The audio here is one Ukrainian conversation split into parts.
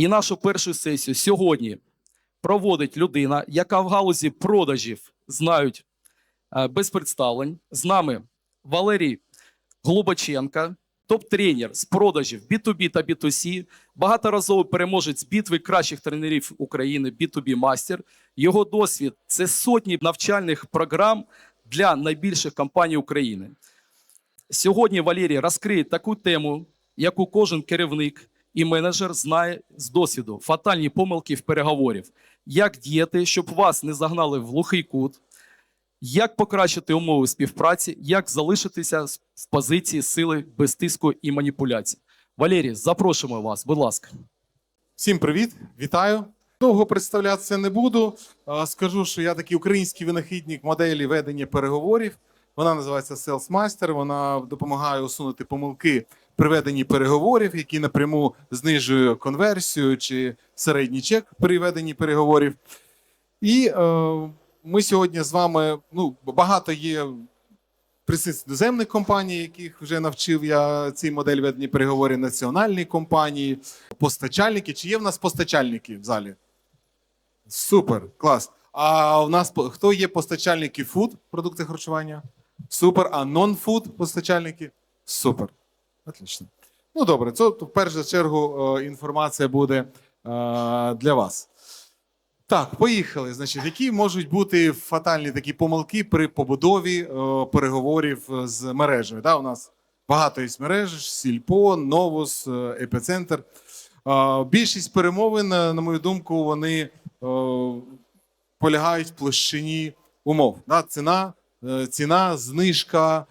І нашу першу сесію сьогодні проводить людина, яка в галузі продажів знають е, без представлень. З нами Валерій Глубаченка, топ-тренер з продажів B2B та B2C, багаторазовий переможець битви кращих тренерів України, B2B мастер. Його досвід це сотні навчальних програм для найбільших компаній України. Сьогодні Валерій розкриє таку тему, яку кожен керівник і менеджер знає з досвіду: фатальні помилки в переговорів. Як діяти, щоб вас не загнали в глухий кут, як покращити умови співпраці, як залишитися в позиції сили без тиску і маніпуляцій. Валерій, запрошуємо вас, будь ласка. Всім привіт, вітаю. Довго представлятися не буду. Скажу, що я такий український винахідник моделі ведення переговорів. Вона називається Sales Master. Вона допомагає усунути помилки при веденні переговорів, які напряму знижує конверсію чи середній чек при веденні переговорів. І е, ми сьогодні з вами ну, багато є представників іноземних компаній, яких вже навчив я цій моделі ведення переговорів, національні компанії, постачальники. Чи є в нас постачальники в залі? Супер, клас. А у нас хто є постачальники фуд, продукти харчування? Супер. А нон-фуд постачальники? Супер. Отлично. Ну добре, це в першу чергу е, інформація буде е, для вас. Так, поїхали. Значить, які можуть бути фатальні такі помилки при побудові е, переговорів з мережею? Да, у нас багато є мереж: Сільпо, Новус, Епіцентр. Більшість перемовин, на мою думку, вони полягають в площині умов. Да? Ціна, ціна, знижка, е,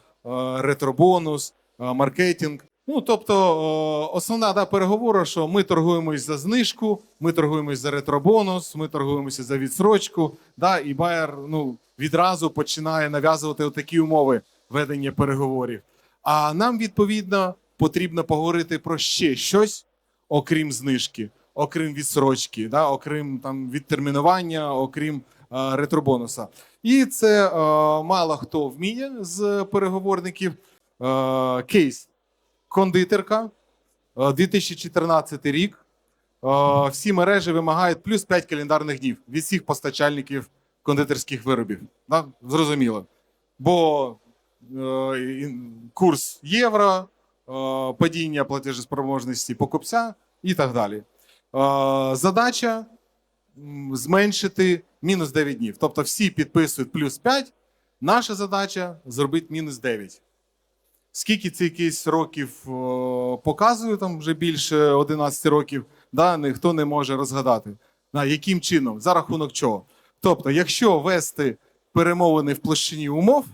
ретробонус, е, маркетинг. Ну, тобто, е, основна да, переговора, що ми торгуємось за знижку, ми торгуємось за ретробонус, ми торгуємося за відсрочку. Да, і Байер ну, відразу починає нав'язувати такі умови ведення переговорів. А нам, відповідно, потрібно поговорити про ще щось, окрім знижки, окрім відсрочки, да, окрім там, відтермінування, окрім е, ретробонуса. І це е, мало хто вміє з переговорників. Е, кейс кондитерка, е, 2014 рік. Е, Всі мережі вимагають плюс 5 календарних днів від всіх постачальників кондитерських виробів. Да? Зрозуміло. Бо е, курс євро, е, падіння платежеспроможності покупця і так далі. Е, Задача зменшити мінус 9 днів. Тобто всі підписують плюс 5. Наша задача зробити мінус 9. Скільки цей кейс років показує, там вже більше 11 років, да, ніхто не може розгадати. Да, яким чином, за рахунок чого. Тобто, якщо вести перемовини в площині умов,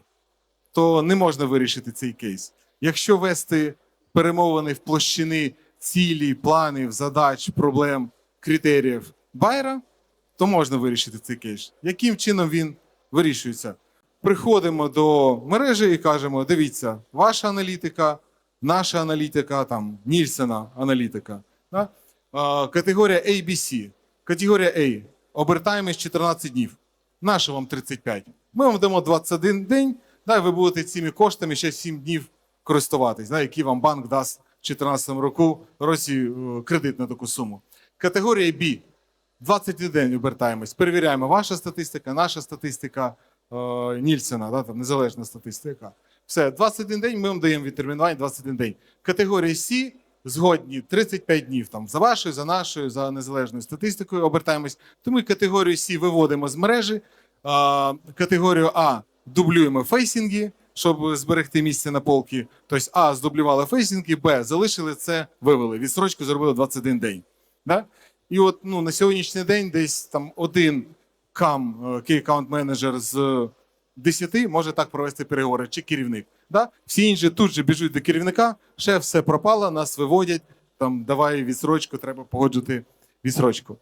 то не можна вирішити цей кейс. Якщо вести перемовини в площини цілі, планів, задач, проблем, критеріїв Байера, то можна вирішити цей кейс. Яким чином він вирішується? Приходимо до мережі і кажемо: дивіться, ваша аналітика, наша аналітика, там Нільсена аналітика. Да? Категорія ABC. Категорія A. Обертаємось 14 днів. Наша вам 35. Ми вам дамо 21 день, да, ви будете цими коштами ще 7 днів користуватись, да, який вам банк дасть в 2014 року році е, кредит на таку суму. Категорія B. 21 день обертаємось. Перевіряємо ваша статистика, наша статистика е, Нільсена, да, там незалежна статистика. Все, 21 день ми вам даємо відтермінування 21 день. Категорія C згодні 35 днів там за вашою, за нашою, за незалежною статистикою обертаємось. Тому категорію C виводимо з мережі. Категорію А дублюємо фейсінги, щоб зберегти місце на полки. Тобто А здублювали фейсінги, Б залишили це, вивели. Відсрочку зробили 21 день. Да? І от ну, на сьогоднішній день десь там один кам, е, key account менеджер з 10 може так провести переговори, чи керівник. Да? Всі інші тут же біжуть до керівника, ще все пропало, нас виводять, там давай відсрочку, треба погоджувати відсрочку.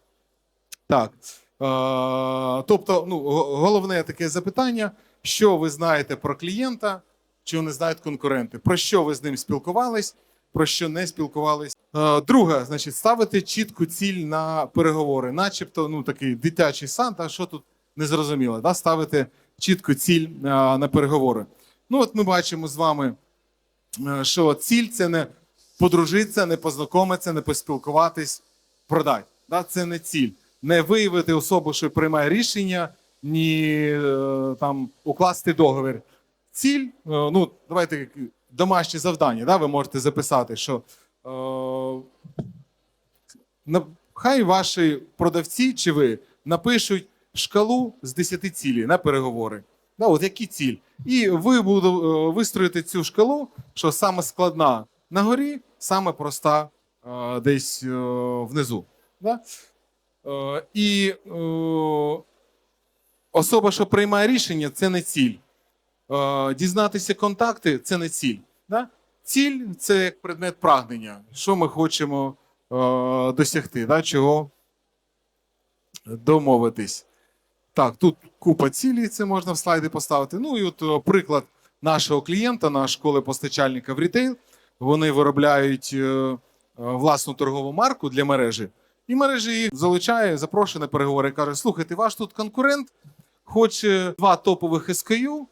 Так. Е, тобто, ну, головне таке запитання: що ви знаєте про клієнта, чи не знають конкуренти, про що ви з ним спілкувались, про що не спілкувались. Е, Друге, значить, ставити чітку ціль на переговори, начебто, ну такий дитячий сан, та що тут незрозуміло, да? ставити чітку ціль е, на переговори. Ну, от ми бачимо з вами, е, що ціль це не подружитися, не познайомитися, не поспілкуватись. продати. Да? Це не ціль. Не виявити особу, що приймає рішення, ні там укласти договір. Ціль, ну давайте домашнє завдання, да? ви можете записати, що е, хай ваші продавці чи ви напишуть шкалу з 10 цілей на переговори. Да, от які ціль. І ви буде, е, вистроїте цю шкалу, що саме складна на горі, саме проста е, десь е, внизу. Да? Е, і е, особа, що приймає рішення, це не ціль. Е, дізнатися контакти це не ціль. Да? Ціль це як предмет прагнення. Що ми хочемо е, досягти, да? чого домовитись. Так, тут купа цілей, це можна в слайди поставити. Ну і от е, приклад нашого клієнта, на школи постачальника в рітейл. Вони виробляють власну торгову марку для мережі, і мережа їх залучає, запрошує на переговори каже: слухайте, ваш тут конкурент хоче два топових SKU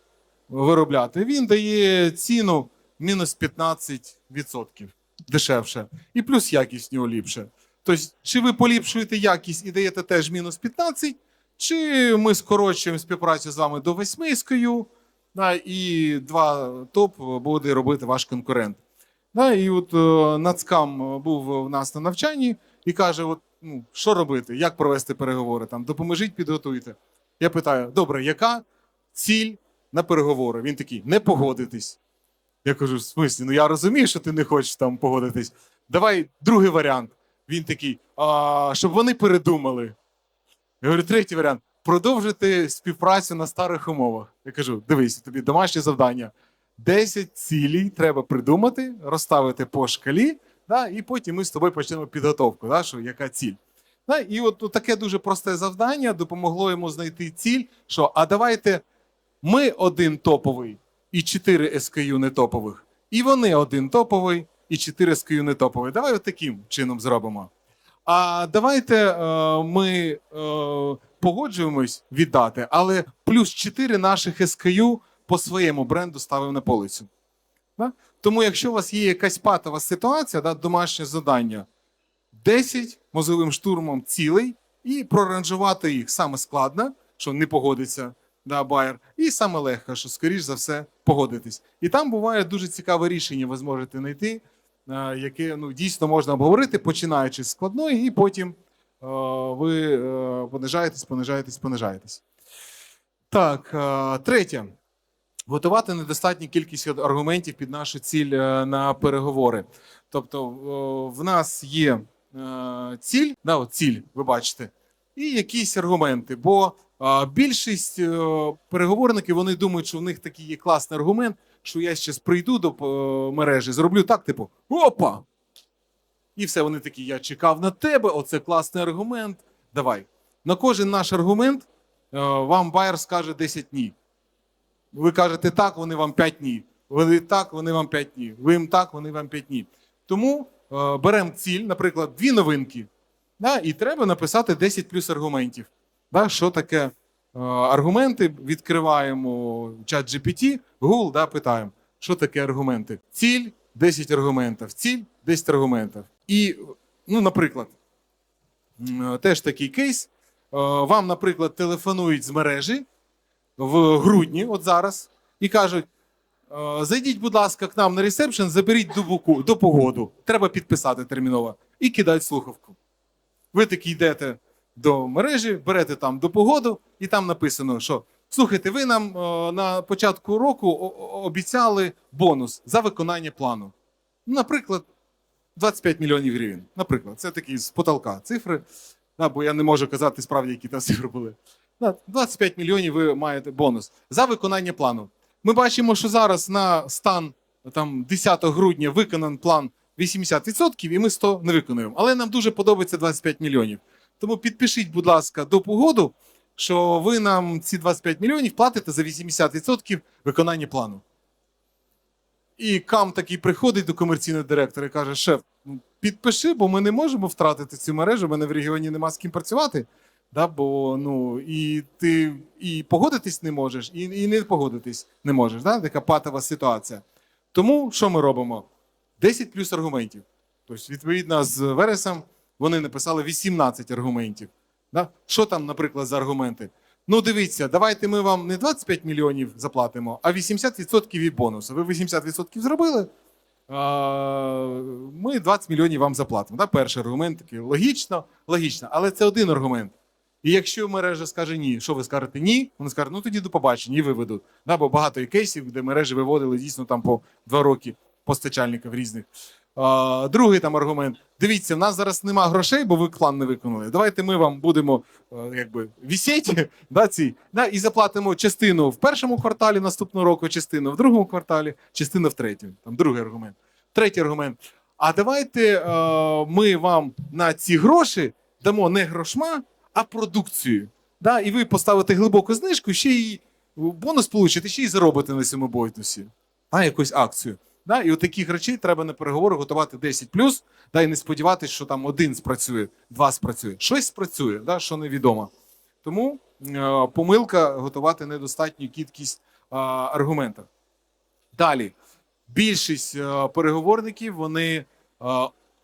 виробляти. Він дає ціну мінус 15% дешевше, і плюс якість нього ліпше. Тобто, чи ви поліпшуєте якість і даєте теж мінус 15, чи ми скорочуємо співпрацю з вами до 8 да, і два топ буде робити ваш конкурент. Да, і от е, Нацкам був у нас на навчанні і каже: от, ну, що робити, як провести переговори, там, допоможіть, підготуйте. Я питаю: добре, яка ціль на переговори? Він такий, не погодитись. Я кажу, в смислі, ну я розумію, що ти не хочеш там погодитись. Давай другий варіант. Він такий, а, щоб вони передумали. Я говорю, третій варіант продовжити співпрацю на старих умовах. Я кажу: дивись, тобі домашнє завдання. 10 цілей треба придумати, розставити по шкалі, да, і потім ми з тобою почнемо підготовку, да, що яка ціль. Да, і от, от таке дуже просте завдання допомогло йому знайти ціль, що а давайте ми один топовий і 4 SKU не топових, і вони один топовий і 4 SKU не топовий. Давай таким чином зробимо. А давайте е, ми е, погоджуємось віддати, але плюс 4 наших SKU по своєму бренду ставимо на полицю. Да? Тому, якщо у вас є якась патова ситуація, да, домашнє завдання, 10 мозовим штурмом цілей і проранжувати їх саме складно, що не погодиться да, байер, і саме легко, що, скоріш за все, погодитись. І там буває дуже цікаве рішення, ви зможете знайти, е, яке ну, дійсно можна обговорити, починаючи з складної, і потім е, ви е, понижаєтесь, понижаєтесь, понижаєтесь. Так, третє. Готувати недостатню кількість аргументів під нашу ціль на переговори. Тобто, в нас є ціль, да, ціль, ви бачите, і якісь аргументи. Бо більшість е, переговорників вони думають, що в них такий є класний аргумент, що я зараз прийду до е, мережі, зроблю так, типу, опа! І все, вони такі, я чекав на тебе, оце класний аргумент. Давай. На кожен наш аргумент е, вам байер скаже 10 ні. Ви кажете так, вони вам 5 ні. Ви так, вони вам 5 ні. Ви їм так, вони вам 5 ні. Тому беремо ціль, наприклад, дві новинки, да, і треба написати 10 плюс аргументів. Да, що таке е, аргументи? Відкриваємо чат GPT, Google, да, питаємо, що таке аргументи. Ціль 10 аргументів, ціль 10 аргументів. І, ну, наприклад, м, теж такий кейс. Е, Вам, наприклад, телефонують з мережі в грудні, от зараз, і кажуть: «Е, зайдіть, будь ласка, к нам на ресепшн, заберіть до погоду. Треба підписати терміново. І кидають слухавку. Ви такі йдете до мережі, берете там до погоду, і там написано, що слухайте, ви нам е, на початку року о- о- обіцяли бонус за виконання плану. Ну, Наприклад, 25 мільйонів гривень. Наприклад, це такі з потолка цифри. Да, бо я не можу казати справді, які там цифри були. 25 мільйонів ви маєте бонус за виконання плану. Ми бачимо, що зараз на стан там, 10 грудня виконан план 80%, і ми 100 не виконуємо. Але нам дуже подобається 25 мільйонів. Тому підпишіть, будь ласка, до погоду, що ви нам ці 25 мільйонів платите за 80% виконання плану. І кам такий приходить до комерційного директора і каже: шеф, ну, підпиши, бо ми не можемо втратити цю мережу, в мене в регіоні нема з ким працювати. Да, бо ну і ти і погодитись не можеш, і, і не погодитись не можеш. Да? Така патова ситуація. Тому що ми робимо? 10 плюс аргументів. Тобто, відповідно, з вересом вони написали 18 аргументів. Да? Що там, наприклад, за аргументи? Ну, дивіться, давайте ми вам не 25 мільйонів заплатимо, а 80% від бонусу. Ви 80% зробили, ми 20 мільйонів вам заплатимо. Да? Перший аргумент такий логічно, логічно, але це один аргумент. І якщо мережа скаже ні, що ви скажете ні, вони скажуть, ну тоді до побачення і виведуть. Да, бо багато є кейсів, де мережі виводили дійсно там по два роки постачальників різних. А, другий там аргумент: дивіться, в нас зараз нема грошей, бо ви план не виконали. Давайте ми вам будемо е, якби вісіти, да, ці, да, і заплатимо частину в першому кварталі наступного року, частину в другому кварталі, частину в третьому. Там другий аргумент. Третій аргумент. А давайте е, ми вам на ці гроші дамо не грошма, а продукцію. Да? І ви поставите глибоку знижку, ще й бонус получите, ще й заробите на цьому бонусі. Да? Якусь акцію. Да? І от таких речей треба на переговори готувати 10 да? і не сподіватися, що там один спрацює, два спрацює. Щось спрацює, да? що невідомо. Тому е, помилка готувати недостатню кількість е, аргументів. Далі. Більшість е, переговорників вони е,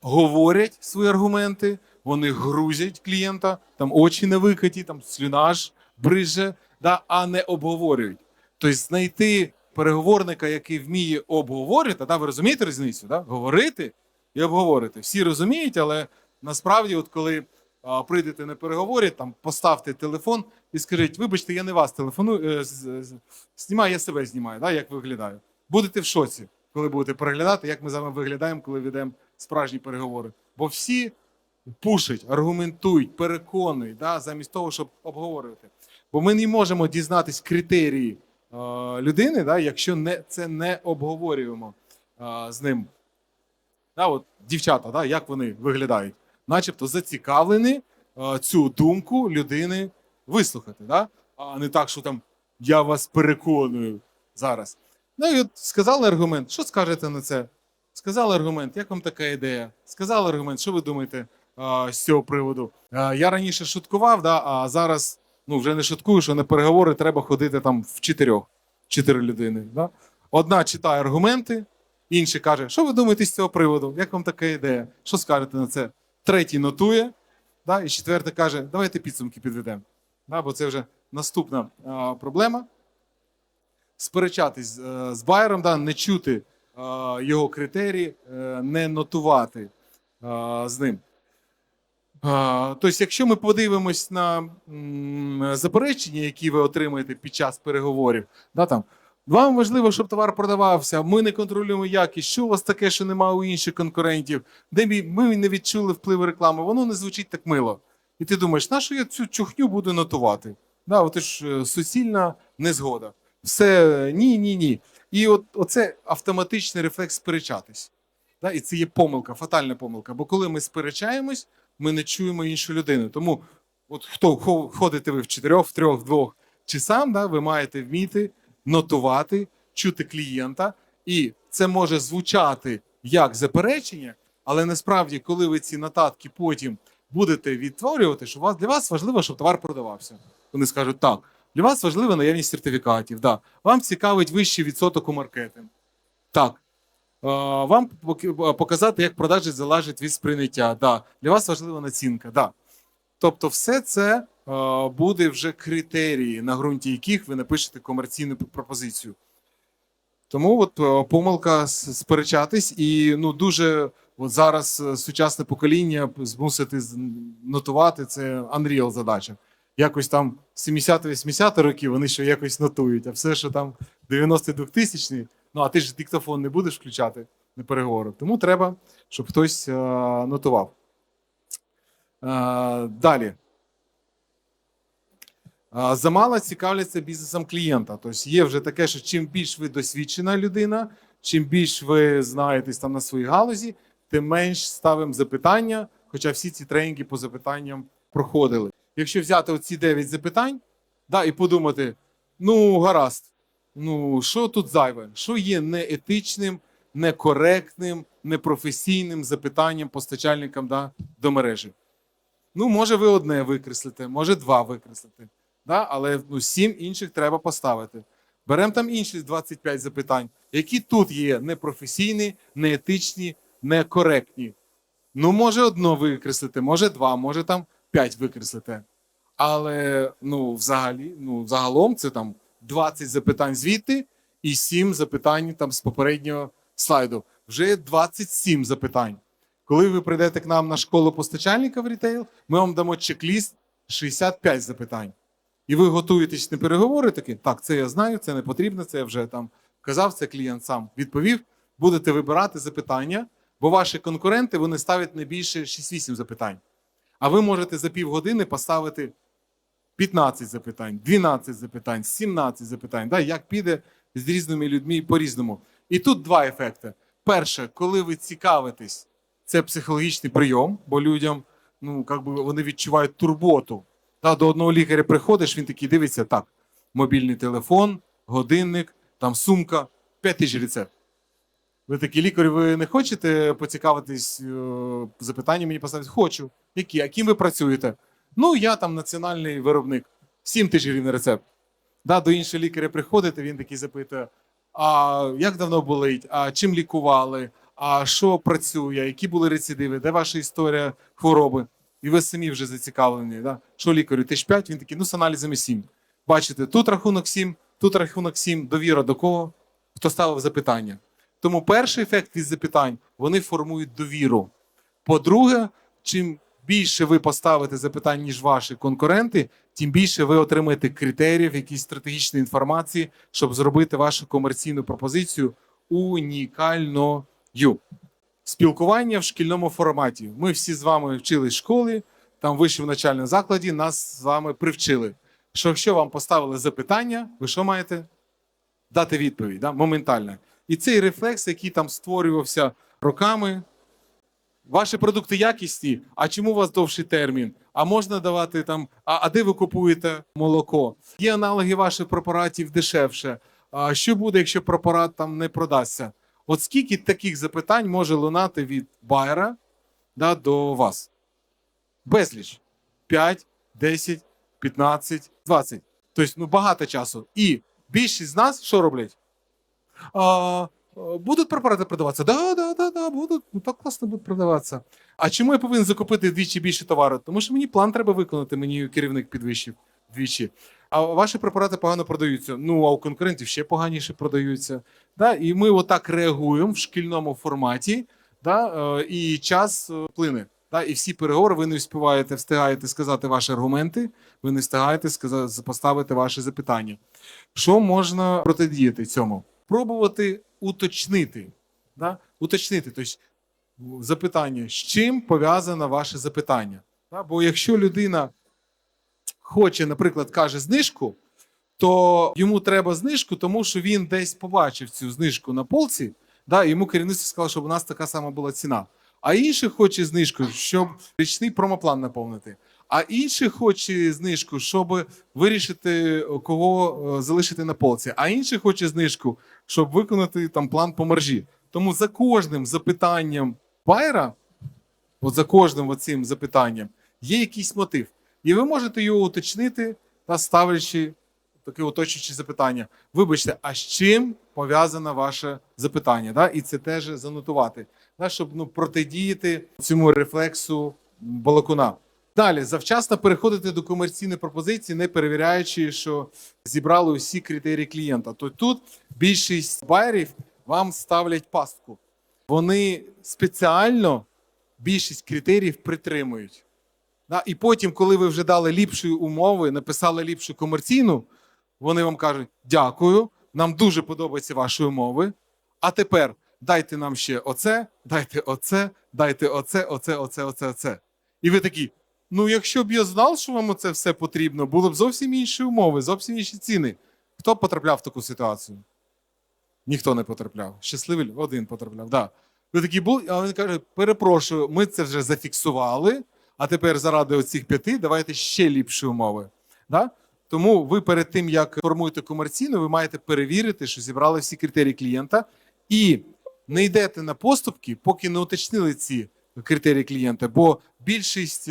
говорять свої аргументи, вони грузять клієнта, там очі не викаті, там слюнаж бриже, да, а не обговорюють. Тобто знайти переговорника, який вміє обговорити, да, ви розумієте різницю? Да? Говорити і обговорити. Всі розуміють, але насправді, от коли а, прийдете на переговорі, там поставте телефон і скажіть: вибачте, я не вас телефоную, е, знімаю, я себе знімаю, да, як виглядаю. Будете в шоці, коли будете переглядати, як ми з вами виглядаємо, коли ведемо справжні переговори. Бо всі пушать, аргументують, переконують, да, замість того, щоб обговорювати. Бо ми не можемо дізнатись критерії людини, да, якщо не, це не обговорюємо е, з ним. Да, от, дівчата, да, як вони виглядають? Начебто зацікавлені е, цю думку людини вислухати, да? а не так, що там я вас переконую зараз. Ну і от сказали аргумент. Що скажете на це? Сказали аргумент, як вам така ідея? Сказали аргумент, що ви думаєте а, з цього приводу? А, я раніше шуткував, да, а зараз ну, вже не шуткую, що на переговори треба ходити там в чотирьох, чотири людини. Да? Одна читає аргументи, інший каже, що ви думаєте з цього приводу? Як вам така ідея? Що скажете на це? Третій нотує, да? і четвертий каже, давайте підсумки підведемо. Да? Бо це вже наступна а, проблема. Сперечатись е, з байером, да? не чути е, його критерії, е, не нотувати е, з ним. Тобто, якщо ми подивимось на заперечення, які ви отримаєте під час переговорів, да, там, вам важливо, щоб товар продавався, ми не контролюємо якість, що у вас таке, що немає у інших конкурентів, де ми, не відчули впливу реклами, воно не звучить так мило. І ти думаєш, на що я цю чухню буду нотувати? Да, от ж е, суцільна незгода. Все ні, ні, ні. І от оце автоматичний рефлекс сперечатись. Да? І це є помилка, фатальна помилка. Бо коли ми сперечаємось, ми не чуємо іншу людину. Тому, от хто хо- ходите ви в чотирьох, в трьох, в двох чи сам, да, ви маєте вміти нотувати, чути клієнта, і це може звучати як заперечення, але насправді, коли ви ці нотатки потім будете відтворювати, що вас для вас важливо, щоб товар продавався. Вони скажуть так. Для вас важлива наявність сертифікатів. Да. Вам цікавить вищий відсоток у маркетинг. Так. Е, Вам пок- показати, як продажі залежать від сприйняття. Да. Для вас важлива націнка. Да. Тобто, все це е, буде вже критерії, на ґрунті яких ви напишете комерційну пропозицію. Тому от е, помилка сперечатись, і ну дуже от зараз е, сучасне покоління змусити нотувати це Unreal задача. Якось там 70-80 років вони ще якось нотують, а все, що там 92 тисячні, ну а ти ж диктофон не будеш включати на переговори. Тому треба, щоб хтось е, нотував. Е, далі. А, Замало цікавляться бізнесом клієнта. Тобто є вже таке, що чим більш ви досвідчена людина, чим більш ви знаєтесь там на своїй галузі, тим менш ставимо запитання, хоча всі ці тренінги по запитанням проходили. Якщо взяти оці 9 запитань да, і подумати: ну, гаразд, ну що тут зайве? Що є неетичним, некоректним, непрофесійним запитанням постачальникам да, до мережі? Ну, може, ви одне викреслите, може два викреслите. Да? Але ну, сім інших треба поставити. Беремо там інші 25 запитань, які тут є непрофесійні, неетичні, некоректні. Ну, може, одно викреслити, може два, може там п'ять викреслити. Але ну, взагалі, ну, загалом це там 20 запитань звідти і 7 запитань там з попереднього слайду. Вже 27 запитань. Коли ви прийдете к нам на школу постачальника в рітейл, ми вам дамо чек-ліст 65 запитань. І ви готуєтесь на переговори такі, так, це я знаю, це не потрібно, це я вже там казав, це клієнт сам відповів. Будете вибирати запитання, бо ваші конкуренти вони ставлять не більше 6-8 запитань. А ви можете за півгодини поставити 15 запитань, 12 запитань, 17 запитань. Да? Як піде з різними людьми по-різному. І тут два ефекти. Перше, коли ви цікавитесь, це психологічний прийом, бо людям ну, как би вони відчувають турботу. Да, до одного лікаря приходиш, він такий дивиться, так, мобільний телефон, годинник, там сумка, 5 тисяч рецепт. Ви такі лікарі, ви не хочете поцікавитись е, запитанням мені поставити? Хочу. Які? А ким ви працюєте? Ну, я там національний виробник. 7 тисяч гривень рецепт. Да, до іншого лікаря приходите, він такий запитує: а як давно болить, а чим лікували, а що працює, які були рецидиви, де ваша історія хвороби? І ви самі вже зацікавлені. Да? Що лікарю, ти ж 5, він такий, ну з аналізами 7. Бачите, тут рахунок 7, тут рахунок 7, довіра до кого? Хто ставив запитання. Тому перший ефект від запитань вони формують довіру. По-друге, чим більше ви поставите запитань, ніж ваші конкуренти, тим більше ви отримаєте критеріїв, якісь стратегічної інформації, щоб зробити вашу комерційну пропозицію унікальною. Спілкування в шкільному форматі. Ми всі з вами вчились в школі, там в вищому навчальному закладі нас з вами привчили. Що якщо вам поставили запитання, ви що маєте? Дати відповідь да? моментально. І цей рефлекс, який там створювався роками, Ваші продукти якісні, а чому у вас довший термін? А можна давати там, а, а де ви купуєте молоко? Є аналоги ваших препаратів дешевше. А що буде, якщо препарат там не продасться? От скільки таких запитань може лунати від байера да, до вас? Безліч. 5, 10, 15, 20. Тобто ну, багато часу. І більшість з нас що роблять? А, Будуть препарати продаватися? Да, да, да, да, будуть. Ну так класно будуть продаватися. А чому я повинен закупити вдвічі більше товару? Тому що мені план треба виконати, мені керівник підвищив вдвічі. А ваші препарати погано продаються. Ну, а у конкурентів ще поганіше продаються. Да? І ми отак реагуємо в шкільному форматі, да? е, і час е, плине. Да? І всі переговори ви не встигаєте, встигаєте сказати ваші аргументи, ви не встигаєте сказати, поставити ваші запитання. Що можна протидіяти цьому? Пробувати уточнити. Да? Уточнити. Тобто, запитання, з чим пов'язане ваше запитання? Да? Бо якщо людина хоче, наприклад, каже знижку, то йому треба знижку, тому що він десь побачив цю знижку на полці, да? йому керівництво сказало, щоб у нас така сама була ціна. А інший хоче знижку, щоб річний промоплан наповнити. А інший хоче знижку, щоб вирішити, кого е, залишити на полці. А інший хоче знижку, щоб виконати там план по маржі. Тому за кожним запитанням байера, от за кожним оцим запитанням, є якийсь мотив. І ви можете його уточнити та ставлячи таке уточнююче запитання. Вибачте, а з чим пов'язане ваше запитання? Да? І це теж занотувати, да? щоб ну, протидіяти цьому рефлексу балакуна. Далі завчасно переходити до комерційної пропозиції, не перевіряючи, що зібрали усі критерії клієнта. То тут більшість байерів вам ставлять пастку. Вони спеціально більшість критеріїв притримують. І потім, коли ви вже дали ліпші умови, написали ліпшу комерційну, вони вам кажуть: дякую, нам дуже подобаються ваші умови. А тепер дайте нам ще оце, дайте оце, дайте оце, оце, оце, оце, оце. І ви такі. Ну, якщо б я знав, що вам це все потрібно, було б зовсім інші умови, зовсім інші ціни. Хто потрапляв в таку ситуацію? Ніхто не потрапляв. Щасливий один потрапляв. Да. Ви такі були, а він каже: перепрошую, ми це вже зафіксували, а тепер заради оцих п'яти давайте ще ліпші умови. Да? Тому ви перед тим, як формуєте комерційну, ви маєте перевірити, що зібрали всі критерії клієнта, і не йдете на поступки, поки не уточнили ці критерії клієнта. Бо більшість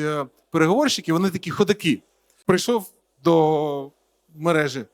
переговорщиків вони такі ходаки. Прийшов до мережі.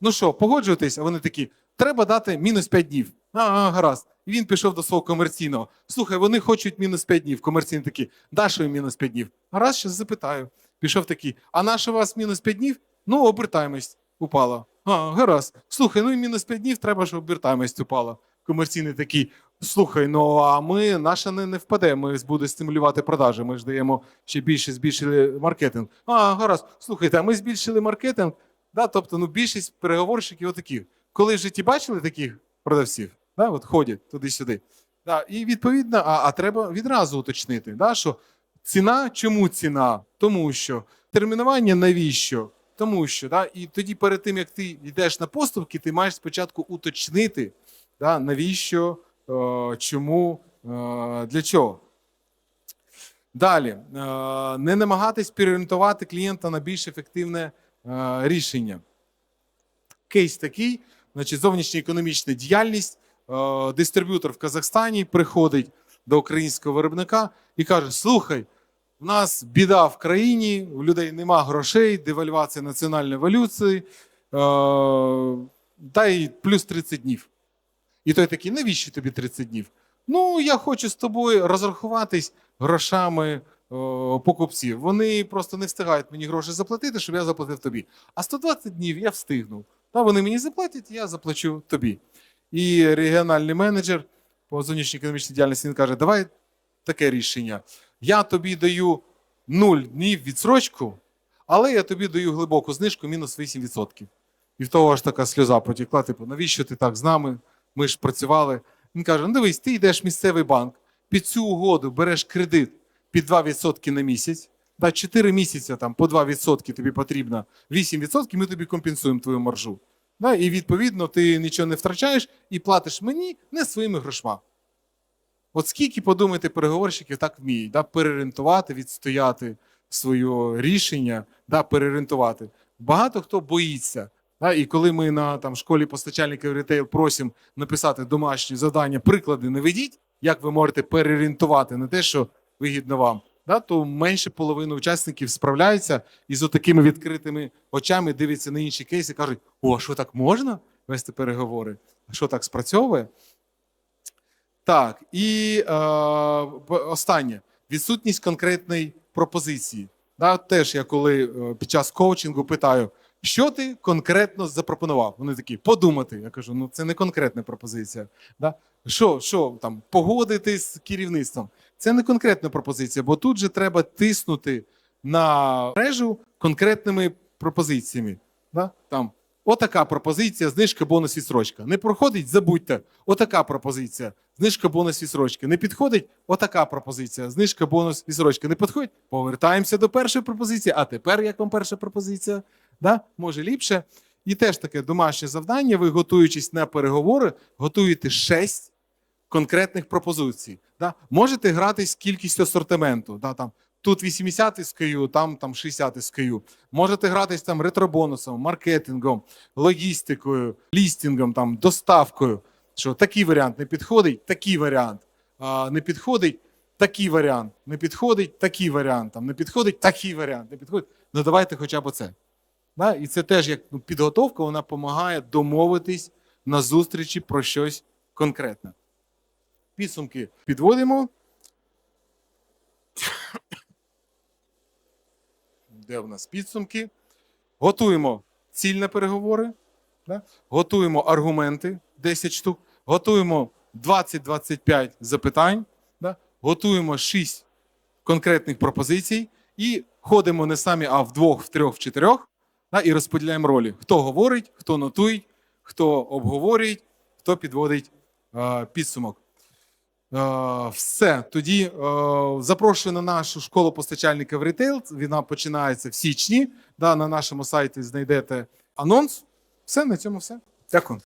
Ну що, погоджуєтесь? А вони такі: треба дати мінус 5 днів. А, гаразд. І він пішов до свого комерційного. Слухай, вони хочуть мінус 5 днів. Комерційний такий, да, що їм мінус 5 днів. Гаразд, щас запитаю. Пішов такий, а на у вас мінус 5 днів? Ну, обертаємость упала. А, гаразд. Слухай, ну і мінус 5 днів треба, щоб обертаємость упала. Комерційний такий, слухай, ну а ми, наша не, не впаде, ми буде стимулювати продажі, ми ж даємо ще більше, збільшили маркетинг. А, гаразд. Слухайте, а ми збільшили маркетинг, да, тобто ну, більшість переговорщиків отаких. Коли в житті бачили таких продавців, да, от ходять туди-сюди. Да, і відповідно, а, а треба відразу уточнити, да, що ціна, чому ціна? Тому що термінування навіщо? Тому що, да, і тоді перед тим, як ти йдеш на поступки, ти маєш спочатку уточнити, да, навіщо, чому, е, для чого. Далі, е, не намагатись переорієнтувати клієнта на більш ефективне е, рішення. Кейс такий, значить, зовнішня економічна діяльність. Е, Дистриб'ютор в Казахстані приходить до українського виробника і каже: Слухай, у нас біда в країні, у людей нема грошей, девальвація національної валюти, е, дай плюс 30 днів. І той такий, навіщо тобі 30 днів? Ну, я хочу з тобою розрахуватись грошами о, покупців. Вони просто не встигають мені гроші заплатити, щоб я заплатив тобі. А 120 днів я встигну. Та вони мені заплатять, я заплачу тобі. І регіональний менеджер по зовнішній економічній діяльності він каже: давай таке рішення. Я тобі даю 0 днів відсрочку, але я тобі даю глибоку знижку мінус 8%. І в того аж така сльоза потекла, типу, навіщо ти так з нами? Ми ж працювали. Він каже: ну дивись, ти йдеш в місцевий банк, під цю угоду береш кредит під 2% на місяць. Да, 4 місяці там по 2% тобі потрібно, 8% ми тобі компенсуємо твою маржу. Да, і відповідно ти нічого не втрачаєш і платиш мені не своїми грошма. От скільки, подумайте, переговорщиків так вміють, да, переорієнтувати, відстояти своє рішення, да, переорієнтувати. Багато хто боїться. Да, і коли ми на там, школі постачальників ретейл просимо написати домашні завдання, приклади наведіть, як ви можете переорієнтувати на те, що вигідно вам, да, то менше половини учасників справляються і з такими відкритими очами дивляться на інші кейси і кажуть: о, а що так можна вести переговори? А що так спрацьовує? Так, і е, останнє відсутність конкретної пропозиції. Да, теж я коли е, під час коучингу питаю, що ти конкретно запропонував? Вони такі подумати. Я кажу, ну це не конкретна пропозиція. Да? Що, що там, погодитись з керівництвом? Це не конкретна пропозиція, бо тут же треба тиснути на мережу конкретними пропозиціями. Да? Там, отака пропозиція, знижка, бонус, відсрочка. Не проходить, забудьте. Отака пропозиція, знижка, бонус, відсрочка. Не підходить, отака пропозиція, знижка, бонус, відсрочка. Не підходить, повертаємося до першої пропозиції. А тепер як вам перша пропозиція? Да? Може ліпше. І теж таке домашнє завдання. Ви, готуючись на переговори, готуєте 6 конкретних пропозицій. Да? Можете грати з кількістю асортименту. Да? Там, тут 80 SKU, там, там 60 SKU. Можете гратись там ретробонусом, маркетингом, логістикою, лістингом, там, доставкою. Що такий варіант не підходить, такий варіант. А, не підходить, такий варіант. Не підходить, такий варіант. Там, не підходить, такий варіант. Не підходить. Ну давайте хоча б це. Да? І це теж як ну, підготовка, вона допомагає домовитись на зустрічі про щось конкретне. Підсумки підводимо. Де в нас підсумки? Готуємо ціль на переговори, да? готуємо аргументи 10 штук, готуємо 20-25 запитань, да? готуємо 6 конкретних пропозицій і ходимо не самі, а в двох, в трьох, в чотирьох, да? і розподіляємо ролі. Хто говорить, хто нотує, хто обговорює, хто підводить е, підсумок. Е, все. Тоді е, запрошую на нашу школу постачальників ритейл. Вона починається в січні. Да, на нашому сайті знайдете анонс. Все, на цьому все. Дякую.